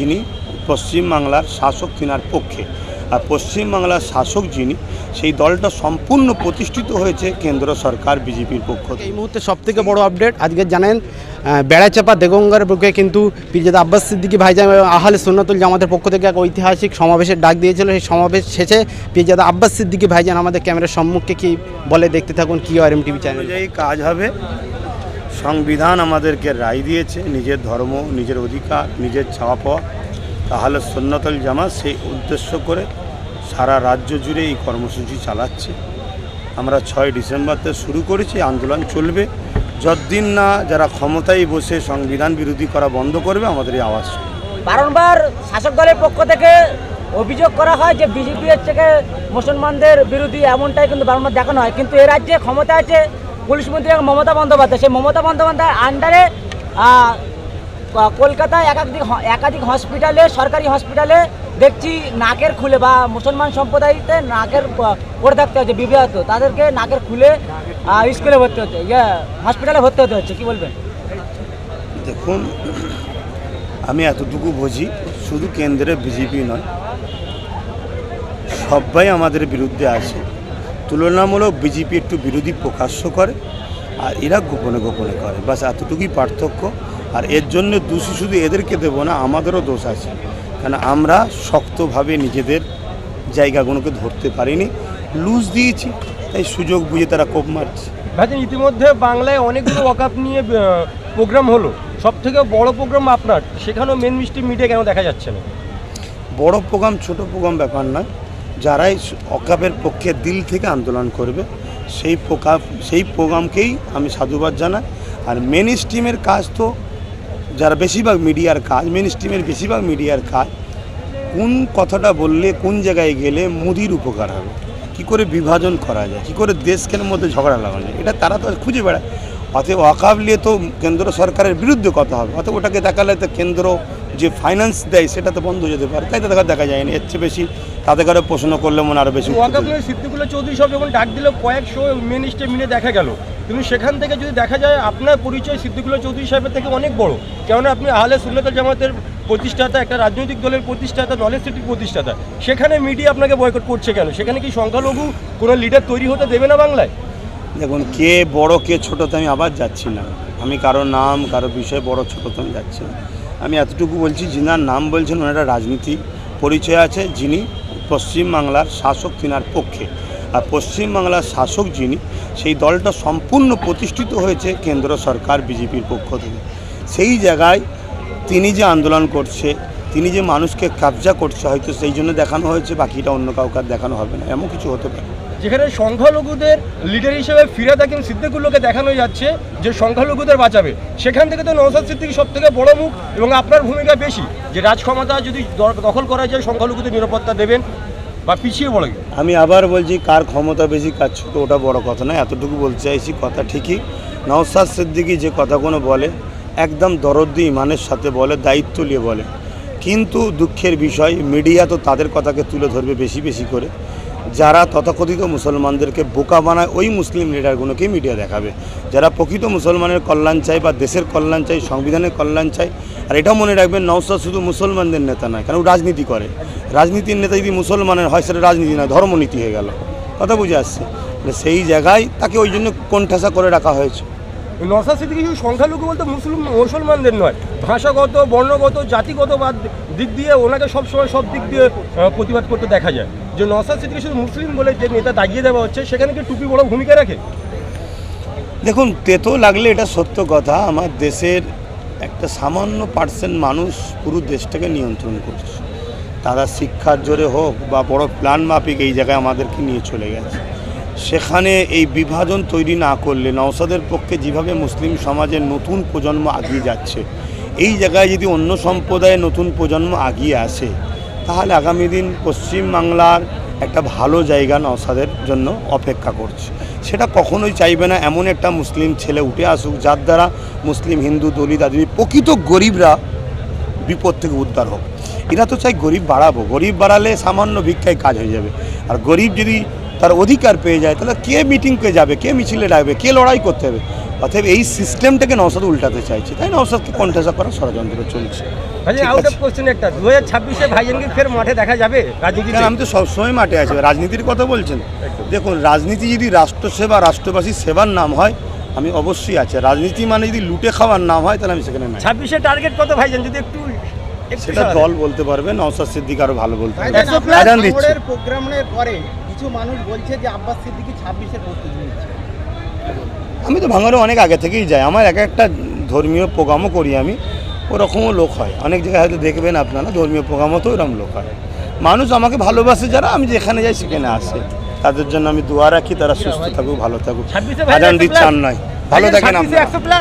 যিনি পশ্চিমবাংলার শাসক তিনার পক্ষে। আর পশ্চিমবাংলার শাসক যিনি সেই দলটা সম্পূর্ণ প্রতিষ্ঠিত হয়েছে কেন্দ্র সরকার বিজেপির পক্ষ এই মুহূর্তে সব থেকে বড় আপডেট আজকে জানেন বেড়াচাপা দেগঙ্গার বুকে কিন্তু পিরজাদা আব্বাস সিদ্দিকি ভাইজান এবং আহলে সুন্নাতুল জামাতের পক্ষ থেকে এক ঐতিহাসিক সমাবেশের ডাক দিয়েছিল। সেই সমাবেশ শেষে পিরজাদা আব্বাস সিদ্দিকি ভাইজান আমাদের ক্যামেরার সম্মুখে কি বলে দেখতে থাকুন কি আর এম টিভি চ্যানেল কাজ হবে। সংবিধান আমাদেরকে রায় দিয়েছে, নিজের ধর্ম, নিজের অধিকার, নিজের পাওয়া। তাহলে সন্ন্যতল জামা সেই উদ্দেশ্য করে সারা রাজ্য জুড়ে এই কর্মসূচি চালাচ্ছে। আমরা ছয় ডিসেম্বর থেকে শুরু করেছি, আন্দোলন চলবে। যতদিন না যারা ক্ষমতায় বসে সংবিধান বিরোধী করা বন্ধ করবে, আমাদের এই আওয়াজ। বারংবার শাসক দলের পক্ষ থেকে অভিযোগ করা হয় যে বিজেপি গিয়ে মুসলমানদের বিরোধী এমনটাই কিন্তু বারংবার দেখানো হয়। কিন্তু এ রাজ্যে ক্ষমতা আছে পুলিশ মন্ত্রী মমতা বন্দ্যোপাধ্যায়। সেই মমতা বন্দ্যোপাধ্যায়ের আন্ডারে কলকাতায় একাধিক একাধিক হসপিটালে সরকারি হসপিটালে দেখছি নাকের খুলে বা মুসলমান সম্প্রদায়তে নাকের পড়ে থাকতে হচ্ছে বিবাহত তাদেরকে নাকের খুলে স্কুলে ভর্তি হতে ইয়ে হসপিটালে ভর্তি হতে হচ্ছে, কি বলবেন? দেখুন, আমি এতটুকু বুঝি, শুধু কেন্দ্রে বিজেপি নয়, সবাই আমাদের বিরুদ্ধে আছে। তুলনামূলক বিজেপি একটু বিরোধী প্রকাশ্য করে আর এরা গোপনে গোপনে করে। বাস এতটুকুই পার্থক্য। আর এর জন্য দোষী শুধু এদেরকে দেবো না আমাদেরও দোষ আছে। কারণ আমরা শক্তভাবে নিজেদের জায়গাগুলোকে ধরতে পারিনি। লুজ দিয়েছি তাই সুযোগ বুঝে তারা কোপ মারছে। ভাইজান ইতিমধ্যে বাংলায় অনেকগুলো ওয়াকাপ নিয়ে প্রোগ্রাম হলো। সব থেকে বড় প্রোগ্রাম আপনার? সেখানেও মেন মিষ্টি মিডিয়া কেন দেখা যাচ্ছে না? বড় প্রোগ্রাম ছোট প্রোগ্রাম ব্যাপার নয়। যারাই অকাপের পক্ষে দিল থেকে আন্দোলন করবে, সেই প্রোকা সেই প্রোগ্রামকেই আমি সাধুবাদ জানাই। আর মেন স্ট্রিমের কাজ তো যারা বেশিরভাগ মিডিয়ার কাজ মেন স্ট্রিমের বেশিরভাগ মিডিয়ার কাজ, কোন কথাটা বললে, কোন জায়গায় গেলে মুদির উপকার হবে? কি করে বিভাজন করা যায়? কি করে দেশকের মধ্যে ঝগড়া লাগানো যায়? এটা তারা তো খুঁজে বেড়ায়। অতএব ওয়াকাব নিয়ে তো কেন্দ্র সরকারের বিরুদ্ধে কথা হবে। অতএব ওটাকে দেখালে তো কেন্দ্র যে ফাইন্যান্স দেয় সেটা তো বন্ধ হয়ে যেতে পারে। তাই তাদের দেখা যায়নি। এর চেয়ে বেশি তাদের কারও প্রশ্ন করলে মনে আরও বেশি দেবে। চৌধুরী সব যখন ডাক দিল কয়েকশো মেন মিলে দেখা গেল। কিন্তু সেখান থেকে যদি দেখা যায় আপনার পরিচয় সিদ্দিকুল্লাহ চৌধুরী সাহেবের থেকে অনেক বড়। কেননা আপনি আহলে সুন্নতাল জামাতের প্রতিষ্ঠাতা একটা রাজনৈতিক দলের প্রতিষ্ঠাতা নলেজ সিটির প্রতিষ্ঠাতা। সেখানে মিডিয়া আপনাকে বয়কট করছে কেন? সেখানে কি সংখ্যালঘু কোনো লিডার তৈরি হতে দেবে না বাংলায়? দেখুন কে বড় কে ছোট তো আমি আবার যাচ্ছি না। আমি কারও নাম কারও বিষয়ে বড় ছোট তো আমি যাচ্ছি না। আমি এতটুকু বলছি যিনার নাম বলছেন ওনারা রাজনীতি পরিচয় আছে, যিনি পশ্চিমবাংলার শাসক তিনার পক্ষে। আর পশ্চিমবাংলার শাসক যিনি, সেই দলটা সম্পূর্ণ প্রতিষ্ঠিত হয়েছে কেন্দ্র সরকার, বিজেপির পক্ষ থেকে। সেই জায়গায় তিনি যে আন্দোলন করছে, তিনি যে মানুষকে কাবজা করছে, হয়তো সেই জন্য দেখানো হয়েছে, বাকিটা অন্য কাউকে দেখানো হবে না, এমন কিছু হতে পারে। যেখানে সংখ্যালঘুদের লিডার হিসেবে ফিরাদ হাকিম সিদ্দিকুল্লোকে দেখানো যাচ্ছে যে সংখ্যালঘুদের বাঁচাবে। সেখান থেকে তো নওসাদ সিদ্দিকি সব থেকে বড় মুখ এবং আপনার ভূমিকা বেশি। যে রাজ ক্ষমতা যদি দখল করা যায়, সংখ্যালঘুদের নিরাপত্তা দেবেন বা পিছিয়ে পড়ে আমি আবার বলছি, কার ক্ষমতা বেশি, কার ছোটো, ওটা বড় কথা নয়। এতটুকু বলতে চাইছি, কথা ঠিকই। নওসাদ সিদ্দিকি যে কথাগুলো বলে, একদম দরদ্দি ইমানের সাথে বলে, দায়িত্ব নিয়ে বলে। কিন্তু দুঃখের বিষয় মিডিয়া তো তাদের কথাকে তুলে ধরবে বেশি বেশি করে। যারা তথাকথিত মুসলমানদেরকে বোকা বানায়, ওই মুসলিম লিডারগুলোকেই মিডিয়া দেখাবে। যারা প্রকৃত মুসলমানের কল্যাণ চাই বা দেশের কল্যাণ চাই সংবিধানের কল্যাণ চাই আর এটাও মনে রাখবেন নওসাদ শুধু মুসলমানদের নেতা নয় কারণ রাজনীতি করে। রাজনীতির নেতা যদি মুসলমানের হয়, সেটা রাজনীতি নয় ধর্মনীতি হয়ে গেল। কথা বুঝে আসছে? মানে সেই জায়গায় তাকে ওই জন্য কোণঠাসা করে রাখা হয়েছে। নওসাদ সিদ্দিকি সংখ্যালঘু বলতে মুসলিম, মুসলমানদের নয়, ভাষাগত, বর্ণগত, জাতিগত দিক দিয়ে ওনাকে সবসময় সব দিক দিয়ে প্রতিবাদ করতে দেখা যায়। যে নওসাদ সিদ্দিকি শুধু মুসলিম বলে যে নেতা দাগিয়ে দেওয়া হচ্ছে, সেখানে কি টুপি বড় ভূমিকা রাখে? দেখুন তেতো লাগলে এটা সত্য কথা, আমার দেশের একটা সামান্য পার্সেন্ট মানুষ পুরো দেশটাকে নিয়ন্ত্রণ করছে। তারা শিক্ষার জোরে হোক বা বড় প্ল্যান মাফিক এই জায়গায় আমাদেরকে নিয়ে চলে গেছে। সেখানে এই বিভাজন তৈরি না করলে নওসাদের পক্ষে যেভাবে মুসলিম সমাজের নতুন প্রজন্ম আগিয়ে যাচ্ছে, এই জায়গায় যদি অন্য সম্প্রদায়ের নতুন প্রজন্ম আগিয়ে আসে, তাহলে আগামী দিন পশ্চিমবাংলার একটা ভালো জায়গা নওসাদের জন্য অপেক্ষা করছে। সেটা কখনোই চাইবে না এমন একটা মুসলিম ছেলে উঠে আসুক, যার দ্বারা মুসলিম, হিন্দু, দলিত আদি, প্রকৃত গরিবরা বিপদ থেকে উদ্ধার হোক। এরা তো চাই গরিব বাড়াবো। গরিব বাড়ালে সামান্য ভিক্ষায় কাজ হয়ে যাবে। আর গরিব যদি তার অধিকার পেয়ে যায় তাহলে কে মিটিংকে যাবে কে মিছিলে ডাকবে কে লড়াই করতে হবে? অতএব এই সিস্টেমটাকে নওসাদ উল্টাতে চাইছে তাই নওসাদকে কণ্ঠাসা করার ষড়যন্ত্র চলছে। আমি তো সবসময় মাঠে আছি রাজনীতির কথা বলছেন। দেখুন রাজনীতি যদি রাষ্ট্রসেবা রাষ্ট্রবাসীর সেবার নাম হয় আমি অবশ্যই আছি। রাজনীতি মানে যদি লুটে খাওয়ার নাম হয় তাহলে আমি সেখানে ছাব্বিশে টার্গেট কত ভাইজান যদি একটু একটু সেটা দল বলতে পারবে নওসাদ সিদ্দিক আরও ভালো বলতে পারবে। একশো plus আজান দিচ্ছে। প্রোগ্রামের পরে কিছু মানুষ বলছে যে আব্বাস সিদ্দিকি ছাব্বিশের প্রস্তুতি নিচ্ছে। আমি তো ভাঙড়ে অনেক আগে থেকেই যাই। আমার এক একটা ধর্মীয় প্রোগ্রামও করি আমি। ওরকমও লোক হয়। অনেক জায়গায় হয়তো দেখবেন আপনারা ধর্মীয় প্রোগ্রামও তো ওরকম লোক হয়। মানুষ আমাকে ভালোবাসে যারা আমি যেখানে যাই সেখানে আসে। তাদের জন্য আমি দোয়া রাখি তারা সুস্থ থাকুক ভালো থাকুক। আজান একশো দিচ্ছে plus? আর নয়। ভালো থাকেন আপনারা?